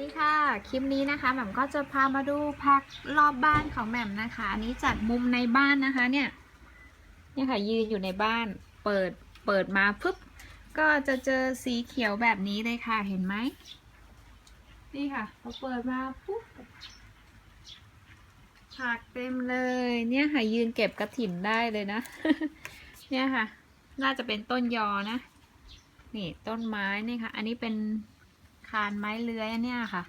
ดีค่ะ คลิปนี้นะคะแหม่มก็จะพามาดูผักรอบบ้านของแหม่มนะคะ อันนี้จัดมุมในบ้านนะคะ เนี่ย เนี่ยค่ะ ยืนอยู่ในบ้าน เปิด เปิดมาปุ๊บ ก็จะเจอสีเขียวแบบนี้เลยค่ะ เห็นไหม นี่ค่ะพอเปิดมาปุ๊บผักเต็มเลย เนี่ยค่ะ ยืนเก็บกระถิ่นได้เลยนะ เนี่ยค่ะ น่าจะเป็นต้นยอนะ นี่ต้นไม้นี่ค่ะ อันนี้เป็น คานไม้เลื้อยอันเนี่ยค่ะ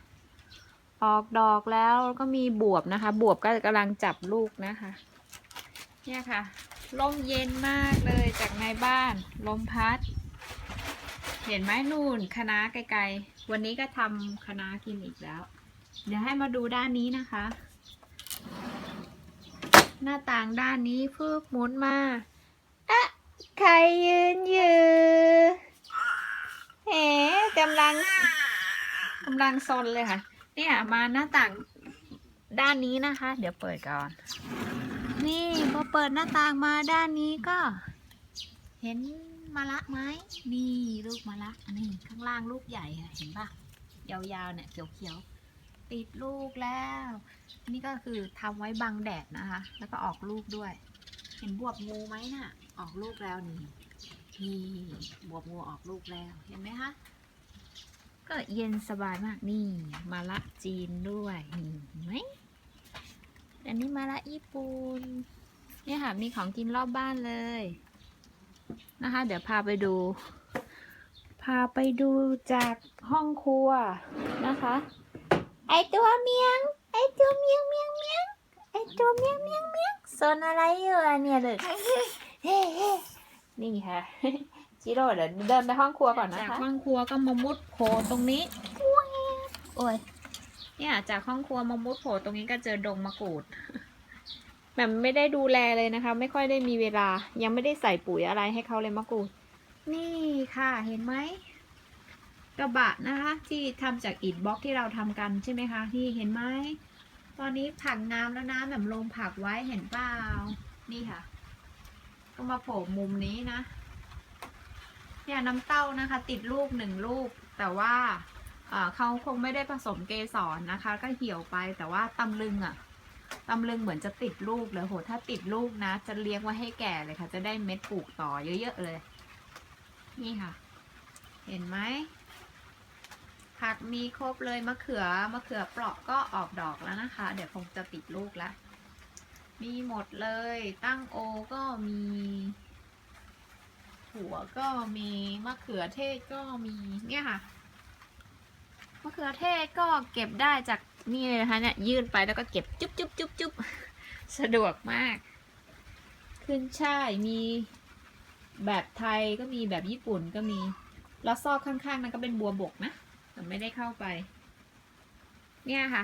ออกดอกแล้วก็มีบวบนะคะ บวบก็กำลังจับลูกนะคะ เนี่ยค่ะลมเย็นมากเลยจากในบ้าน ลมพัด เห็นไหมนู่นคะนาไกลๆ วันนี้ก็ทำคะนากินอีกแล้ว เดี๋ยวให้มาดูด้านนี้นะคะ หน้าต่างด้านนี้ฟืบหมุนมาอะใครยืนอยู่เอ๋กำลัง กำลังซนเลยค่ะ เนี่ยมาหน้าต่างด้านนี้นะคะ เดี๋ยวเปิดก่อน นี่พอเปิดหน้าต่างมาด้านนี้ก็ เห็นมะละไหมนี่ลูกมะละอันนี้ข้างล่างลูกใหญ่ค่ะเห็นปะยาวๆเนี่ยเขียวๆติดลูกแล้ว นี่ก็คือทำไว้บังแดดนะคะ แล้วก็ออกลูกด้วย เห็นบวบงูไหมน่ะ ออกลูกแล้วนี่นี่บวบงูออกลูกแล้วเห็นไหมคะ ก็เย็นสบายมากนี่มาละจีนด้วยเห็นไหมอันนี้มาละญี่ปุ่นเนี่ยค่ะมีของกินรอบบ้านเลยนะคะ เดี๋ยวพาไปดู พาไปดูจากห้องครัวนะคะ ไอตัวเมียง ไอตัวเมียงเมียงเมียงไอตัวเมียงเมียงเมียงโซนอะไรอยู่อะเนี่ยเลยเฮ้เฮ้นี่ค่ะ จิโร่เดี๋ยวเดินไปห้องครัวก่อนนะคะจากห้องครัวก็มามุดโผล่ตรงนี้ โอ้ยเนี่ยจากห้องครัวมามุดโผล่ตรงนี้ก็เจอดงมะกรูดแบบไม่ได้ดูแลเลยนะคะ ไม่ค่อยได้มีเวลา ยังไม่ได้ใส่ปุ๋ยอะไรให้เขาเลยมะกรูด นี่ค่ะเห็นไหมกระบะนะคะ ที่ทำจากอิฐบล็อกที่เราทำกันใช่ไหมคะที่เห็นไหมตอนนี้ผักน้ำแล้วนะแบบลงผักไว้เห็นเปล่านี่ค่ะ ก็มาโผล่มุมนี้นะ เนี่ยน้ำเต้านะคะ ติดลูกหนึ่งลูก แต่ว่าเขาคงไม่ได้ผสมเกสรนะคะ ก็เหี่ยวไปแต่ว่าตำลึงอะตำลึงเหมือนจะติดลูกเลยโหถ้าติดลูกนะ จะเลี้ยงไว้ให้แก่เลยค่ะ จะได้เม็ดปลูกต่อเยอะๆเลย นี่ค่ะ เห็นไหมผักมีครบเลยมะเขือมะเขือเปราะก็ออกดอกแล้วนะคะ เดี๋ยวคงจะติดลูกแล้วมีหมดเลย ตั้งโอก็มี ถั่วก็มีมะเขือเทศก็มีเนี่ยค่ะมะเขือเทศก็เก็บได้จากนี่เลยนะคะเนี่ยยื่นไปแล้วก็เก็บจุ๊บจุ๊บจุ๊บจุ๊บสะดวกมาก ขึ้นช่ายมีแบบไทยก็มีแบบญี่ปุ่นก็มีแล้วซอกข้างๆนั้นก็เป็นบัวบกนะแต่ไม่ได้เข้าไป เนี่ยค่ะ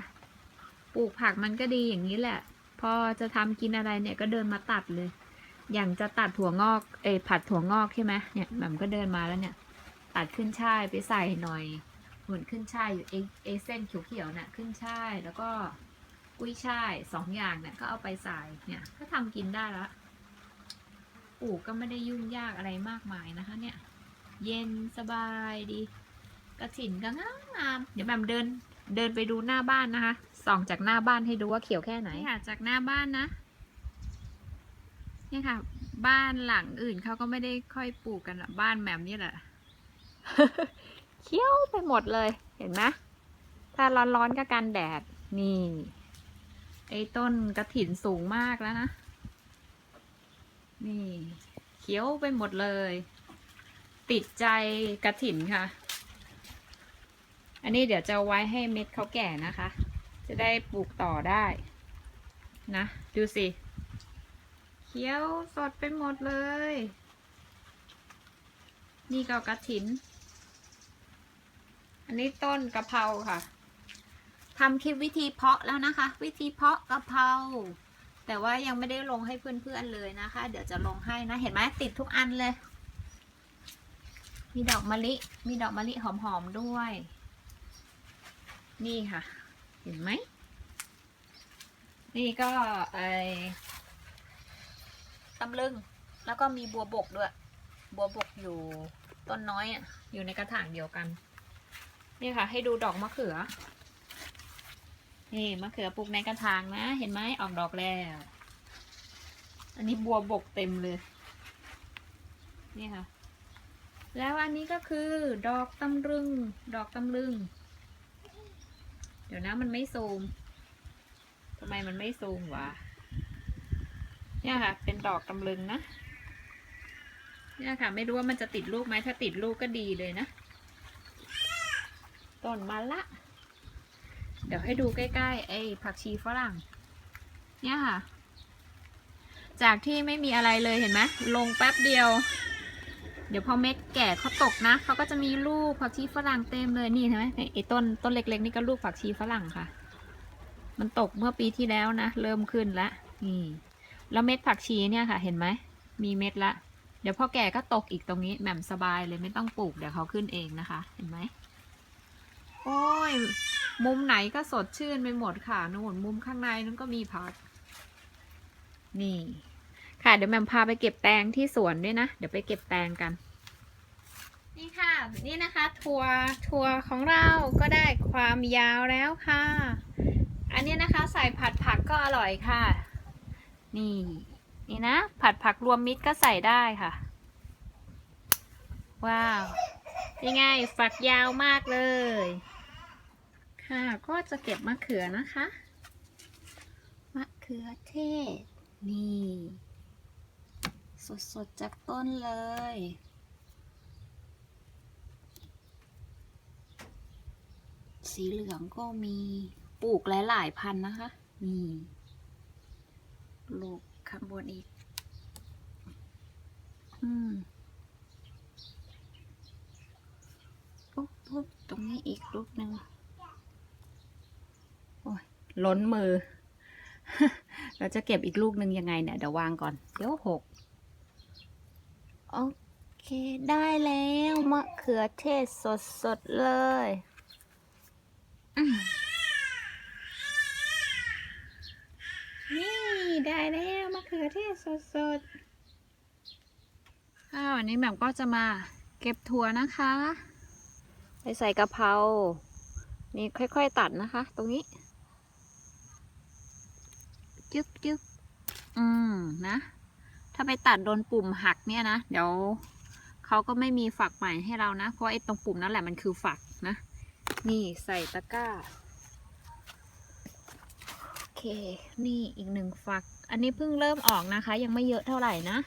ปลูกผักมันก็ดีอย่างนี้แหละ พอจะทำกินอะไรเนี่ยก็เดินมาตัดเลย อย่างจะตัดถั่วงอกเอผัดถั่วงอกใช่ไหมเนี่ยแบบก็เดินมาแล้วเนี่ย ตัดขึ้นช่ายไปใส่หน่อยเหมือนขึ้นช่ายอยู่เอเอเส้นเขียวๆน่ะขึ้นช่ายแล้วก็กุ้ยช่ายสองอย่างเนี่ยก็เอาไปใส่เนี่ย ก็ทำกินได้ล้วปลูกก็ไม่ได้ยุ่งยากอะไรมากมายนะคะ เนี่ย เย็นสบายดี กระถินก็งามงามเดี๋ยวแบมเดินเดินไปดูหน้าบ้านนะคะส่องจากหน้าบ้านให้ดูว่าเขียวแค่ไหนค่ะจากหน้าบ้านนะ นี่ค่ะ บ้านหลังอื่นเขาก็ไม่ได้ค่อยปลูกกันหรอกบ้านแหมมนี่แหละเขี้ยวไปหมดเลย เห็นไหมถ้าร้อนๆก็กันแดด นี่ ไอ้ต้นกระถินสูงมากแล้วนะ นี่ เขียวไปหมดเลย ติดใจกระถินค่ะ อันนี้เดี๋ยวจะไว้ให้เม็ดเขาแก่นะคะ จะได้ปลูกต่อได้ นะ ดูสิ ขียวสดไปหมดเลย นี่ก็กระถิน อันนี้ต้นกะเพราค่ะทำคลิปวิธีเพาะแล้วนะคะ วิธีเพาะกะเพราแต่ว่ายังไม่ได้ลงให้เพื่อนๆเลยนะคะ เดี๋ยวจะลงให้นะ เห็นไหมติดทุกอันเลย มีดอกมะลิ มีดอกมะลิหอมๆด้วย นี่ค่ะ เห็นไหม นี่ก็ไอ ตำลึง แล้วก็มีบัวบกด้วย บัวบกอยู่ต้นน้อยอะอยู่ในกระถางเดียวกัน นี่ค่ะ ให้ดูดอกมะเขือ นี่มะเขือปลูกในกระถางนะ เห็นไหมออกดอกแล้ว อันนี้บัวบกเต็มเลย นี่ค่ะ แล้วอันนี้ก็คือ ดอกตำลึง ดอกตำลึง เดี๋ยวนะมันไม่ซูมทำไมมันไม่ซูมวะ เนี่ยค่ะ เป็นดอกตำลึงนะ เนี่ยค่ะ ไม่รู้ว่ามันจะติดลูกไหมถ้าติดลูกก็ดีเลยนะ ต้นมาละ เดี๋ยวให้ดูใกล้ๆไอ้ผักชีฝรั่ง เนี่ยค่ะ จากที่ไม่มีอะไรเลยเห็นไหมลงแป๊บเดียว เดี๋ยวพอเม็ดแก่เขาตกนะเขาก็จะมีลูกผักชีฝรั่งเต็มเลยนี่เห็นไหมไอ้ต้นต้นเล็กๆนี่ก็ลูกผักชีฝรั่งค่ะ มันตกเมื่อปีที่แล้วนะ เริ่มขึ้นละนี่ แล้วเม็ดผักชีเนี่ยค่ะ เห็นไหม มีเม็ดละ เดี๋ยวพอแก่ก็ตกอีกตรงนี้แหม่มสบายเลยไม่ต้องปลูกเดี๋ยวเขาขึ้นเองนะคะ เห็นไหม โอ้ย มุมไหนก็สดชื่นไปหมดค่ะนู่นมุมข้างในนั่นก็มีผัก นี่ ค่ะ เดี๋ยวแหม่มพาไปเก็บแตงที่สวนด้วยนะ เดี๋ยวไปเก็บแตงกัน นี่ค่ะ นี่นะคะ ทัวร์ทัวร์ของเราก็ได้ความยาวแล้วค่ะ อันนี้นะคะ ใส่ผัดผักก็อร่อยค่ะ นี่ นี่นะ ผัดผักรวมมิตรก็ใส่ได้ค่ะ ว้าวยังไงฝักยาวมากเลย ค่ะ ก็จะเก็บมะเขือนะคะ มะเขือเทศ นี่ สดๆจากต้นเลยสีเหลืองก็มีปลูกหลาย ๆ พันธุ์นะคะ นี่ ลูกข้างบนอีก อืมปุ๊บปุ๊บตรงนี้อีกลูกหนึ่งโอ้ยล้นมือ เราจะเก็บอีกลูกหนึ่งยังไงเนี่ย เดี๋ยววางก่อน เดี๋ยวหกโอเค ได้แล้วมะเขือเทศสดๆเลย อืมนี่ ได้แล้วมะเขือเทศสดๆอ้าววันนี้แหม่มก็จะมาเก็บถั่วนะคะ ไปใส่กะเพรานี่ค่อยๆตัดนะคะ ตรงนี้จึ๊กจึ๊กอืมนะ ถ้าไปตัดโดนปุ่มหักเนี่ยนะ เดี๋ยวเขาก็ไม่มีฝักใหม่ให้เรานะ เพราะไอ้ตรงปุ่มนั่นแหละมันคือฝักนะ นี่ใส่ตะกร้า นี่อีกหนึ่งฝัก อันนี้เพิ่งเริ่มออกนะคะ ยังไม่เยอะเท่าไหร่นะ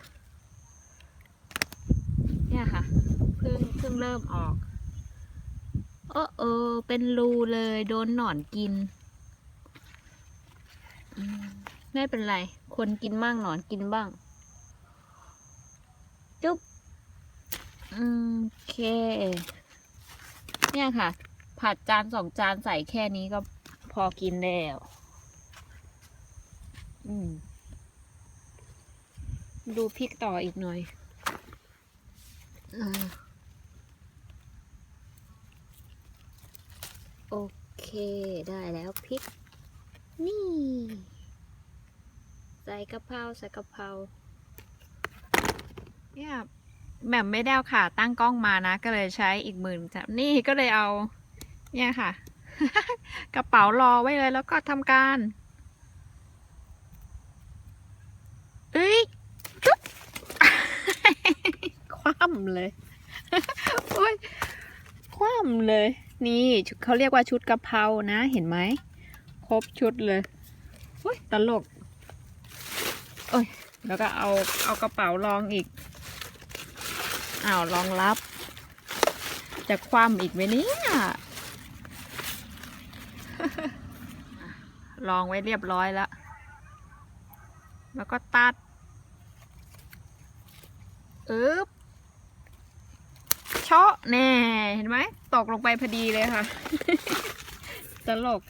เนี่ยค่ะ เพิ่งเพิ่งเริ่มออกเออเอเป็นรูเลยโดนหนอนกิน ไม่เป็นไร คนกินบ้างหนอนกินบ้าง จุ๊บอืมโอเค เนี่ยค่ะ ผัดจานสองจานใส่แค่นี้ก็พอกินแล้ว ดูพริกต่ออีกหน่อยอโอเคได้แล้วพริก นี่ ใส่กะเพราใส่กะเพราเนี่ยแหม่มไม่ได้เอาขาตั้งกล้องมานะ ก็เลยใช้อีกหมื่นจับนี่ก็เลยเอา เนี่ยค่ะ กระเป๋ารอไว้เลยแล้วก็ทำการ เอ้ยจุ๊บคว่ำเลยโอ้ยคว่ำเลย นี่เขาเรียกว่าชุดกะเพรานะ เห็นไหมครบชุดเลยโอ้ยตลกโอ้ยแล้วก็เอาเอากระเป๋ารองอีกอ้าวรองรับ จะคว่ำอีกไหมเนี่ยลองไว้เรียบร้อยแล้ว แล้วก็ตัด อึ๊บเชาะแน่เห็นไหมตกลงไปพอดีเลยค่ะ ตลก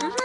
อ